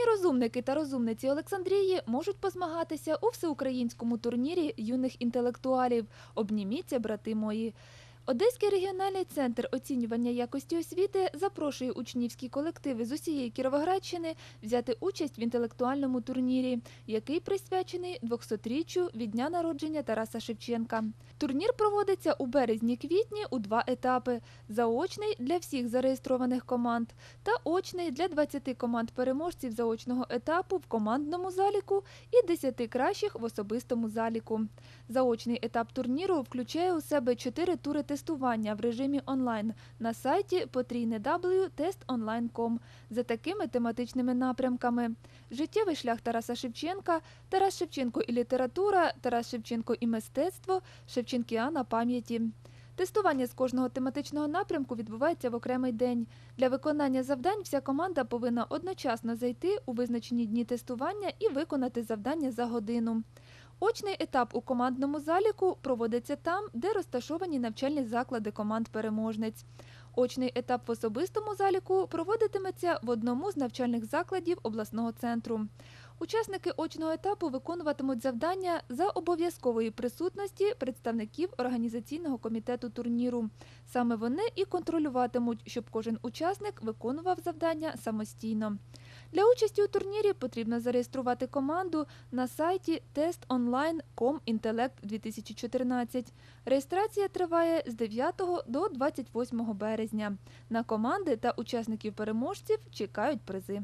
Юні розумники та розумниці Олександрії можуть позмагатися у всеукраїнському турнірі юних інтелектуалів. Обніміться, брати мої. Одеський регіональний центр оцінювання якості освіти запрошує учнівські колективи з усієї Кіровоградщини взяти участь в інтелектуальному турнірі, який присвячений 200-річчю від дня народження Тараса Шевченка. Турнір проводиться у березні-квітні у два етапи: заочний для всіх зареєстрованих команд та очний для 20 команд переможців заочного етапу в командному заліку і 10 кращих в особистому заліку. Заочний етап турніру включає у себе 4 тури тестування в режимі онлайн на сайті potrійне.w.testonline.com за такими тематичними напрямками: Життєвий шлях Тараса Шевченка, Тарас Шевченко і література, Тарас Шевченко і мистецтво, Шевченкіана пам'яті. Тестування з кожного тематичного напрямку відбувається в окремий день. Для виконання завдань вся команда повинна одночасно зайти у визначені дні тестування і виконати завдання за годину. Очний етап у командному заліку проводиться там, де розташовані навчальні заклади команд переможниць. Очний етап в особистому заліку проводитиметься в одному з навчальних закладів обласного центру. Учасники очного етапу виконуватимуть завдання за обов'язкової присутності представників організаційного комітету турніру. Саме вони і контролюватимуть, щоб кожен учасник виконував завдання самостійно. Для участі у турнірі потрібно зареєструвати команду на сайті testonline.com.intellect 2014. Реєстрація триває з 9 до 28 березня. На команди та учасників переможців чекають призи.